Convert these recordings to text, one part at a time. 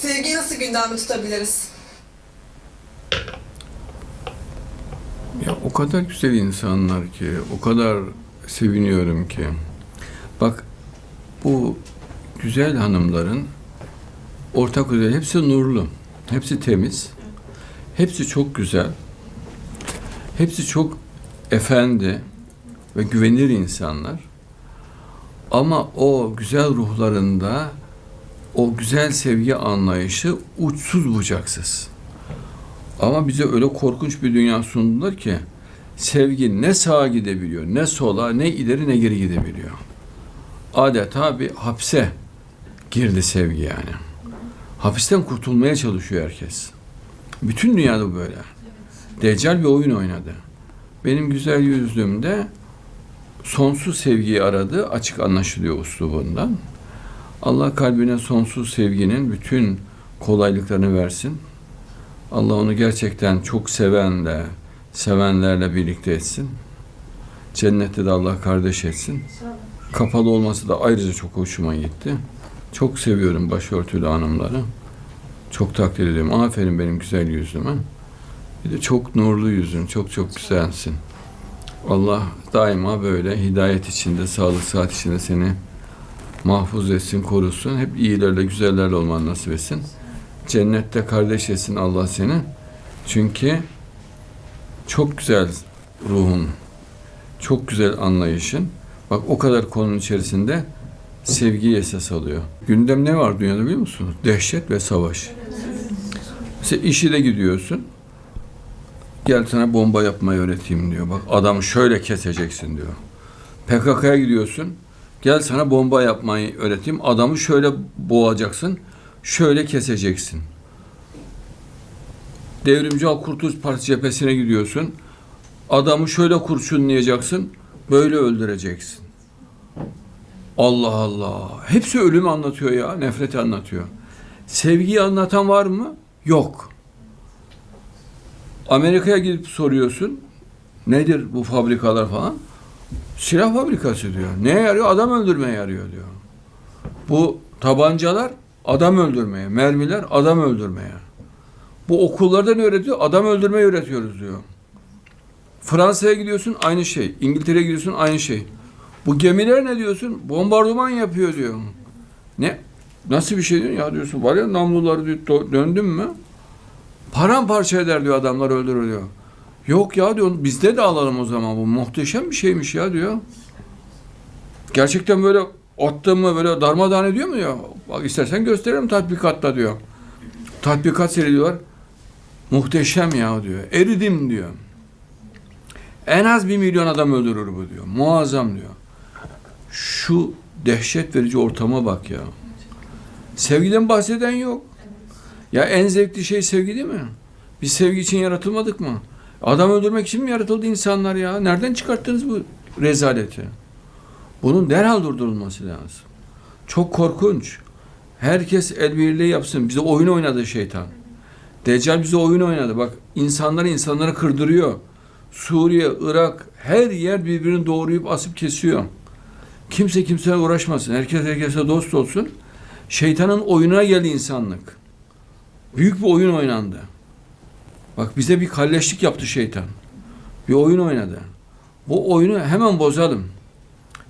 sevgiyi nasıl gündemde tutabiliriz? Ya o kadar güzel insanlar ki, o kadar seviniyorum ki. Bak bu güzel hanımların ortak özelliği hepsi nurlu, hepsi temiz, hepsi çok güzel, hepsi çok efendi ve güvenilir insanlar. Ama o güzel ruhlarında o güzel sevgi anlayışı uçsuz bucaksız. Ama bize öyle korkunç bir dünya sundular ki sevgi ne sağa gidebiliyor, ne sola, ne ileri ne geri gidebiliyor. Adeta bir hapse girdi sevgi yani. Hapisten kurtulmaya çalışıyor herkes. Bütün dünyada böyle. Deccal bir oyun oynadı. Benim güzel yüzlüğümde sonsuz sevgiyi aradı, açık anlaşılıyor uslubundan. Allah kalbine sonsuz sevginin bütün kolaylıklarını versin. Allah onu gerçekten çok sevenle, sevenlerle birlikte etsin. Cennette de Allah kardeş etsin. Kapalı olması da ayrıca çok hoşuma gitti. Çok seviyorum başörtülü hanımları. Çok takdir ediyorum. Aferin benim güzel yüzüme. Bir de çok nurlu yüzün, çok çok güzelsin. Allah daima böyle hidayet içinde, sağlık saat içinde seni mahfuz etsin, korusun. Hep iyilerle, güzellerle olmanı nasip etsin. Cennette kardeş etsin Allah seni. Çünkü çok güzel ruhun, çok güzel anlayışın. Bak o kadar konunun içerisinde sevgiyi esas alıyor. Gündem ne var dünyada biliyor musunuz? Dehşet ve savaş. Mesela işi de gidiyorsun. Gel sana bomba yapmayı öğreteyim diyor. Bak adamı şöyle keseceksin diyor. PKK'ya gidiyorsun. Gel sana bomba yapmayı öğreteyim. Adamı şöyle boğacaksın. Şöyle keseceksin. Devrimci Halk Kurtuluş Partisi cephesine gidiyorsun. Adamı şöyle kurşunlayacaksın. Böyle öldüreceksin. Allah Allah. Hepsi ölüm anlatıyor ya. Nefreti anlatıyor. Sevgiyi anlatan var mı? Yok. Amerika'ya gidip soruyorsun. Nedir bu fabrikalar falan? Silah fabrikası diyor. Neye yarıyor? Adam öldürmeye yarıyor diyor. Bu tabancalar adam öldürmeye, mermiler adam öldürmeye. Bu okullarda ne öğretiyor? Adam öldürmeyi öğretiyoruz diyor. Fransa'ya gidiyorsun aynı şey. İngiltere'ye gidiyorsun aynı şey. Bu gemiler ne diyorsun? Bombardıman yapıyor diyor. Ne? Nasıl bir şey diyor? Ya diyorsun var ya namluları diyor, dö- döndün mü? Paramparça eder diyor adamlar öldürür diyor. Yok ya diyor bizde de alalım o zaman bu muhteşem bir şeymiş ya diyor. Gerçekten böyle attım mı böyle darmadağın ediyor mu diyor. Bak istersen gösteririm tatbikatta diyor. Tatbikat seyrediyorlar. Muhteşem ya diyor. Eridim diyor. En az bir milyon adam öldürür bu diyor. Muazzam diyor. Şu dehşet verici ortama bak ya. Sevgiden bahseden yok. Ya en zevkli şey sevgi değil mi? Biz sevgi için yaratılmadık mı? Adam öldürmek için mi yaratıldı insanlar ya? Nereden çıkarttınız bu rezaleti? Bunun derhal durdurulması lazım. Çok korkunç. Herkes el yapsın. Bize oyun oynadı şeytan. Deccal bize oyun oynadı. Bak insanları insanları kırdırıyor. Suriye, Irak her yer birbirini doğrayıp asıp kesiyor. Kimse kimseye uğraşmasın. Herkes herkese dost olsun. Şeytanın oyununa geldi insanlık. Büyük bir oyun oynandı. Bak bize bir kalleşlik yaptı şeytan. Bir oyun oynadı. Bu oyunu hemen bozalım.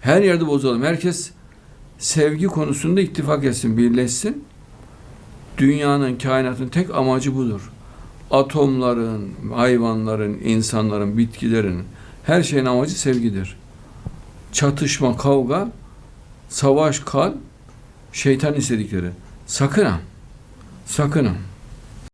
Her yerde bozalım. Herkes sevgi konusunda ittifak etsin, birleşsin. Dünyanın, kainatın tek amacı budur. Atomların, hayvanların, insanların, bitkilerin her şeyin amacı sevgidir. Çatışma, kavga, savaş, kan, şeytan istedikleri. Sakın ha. Sakın ha.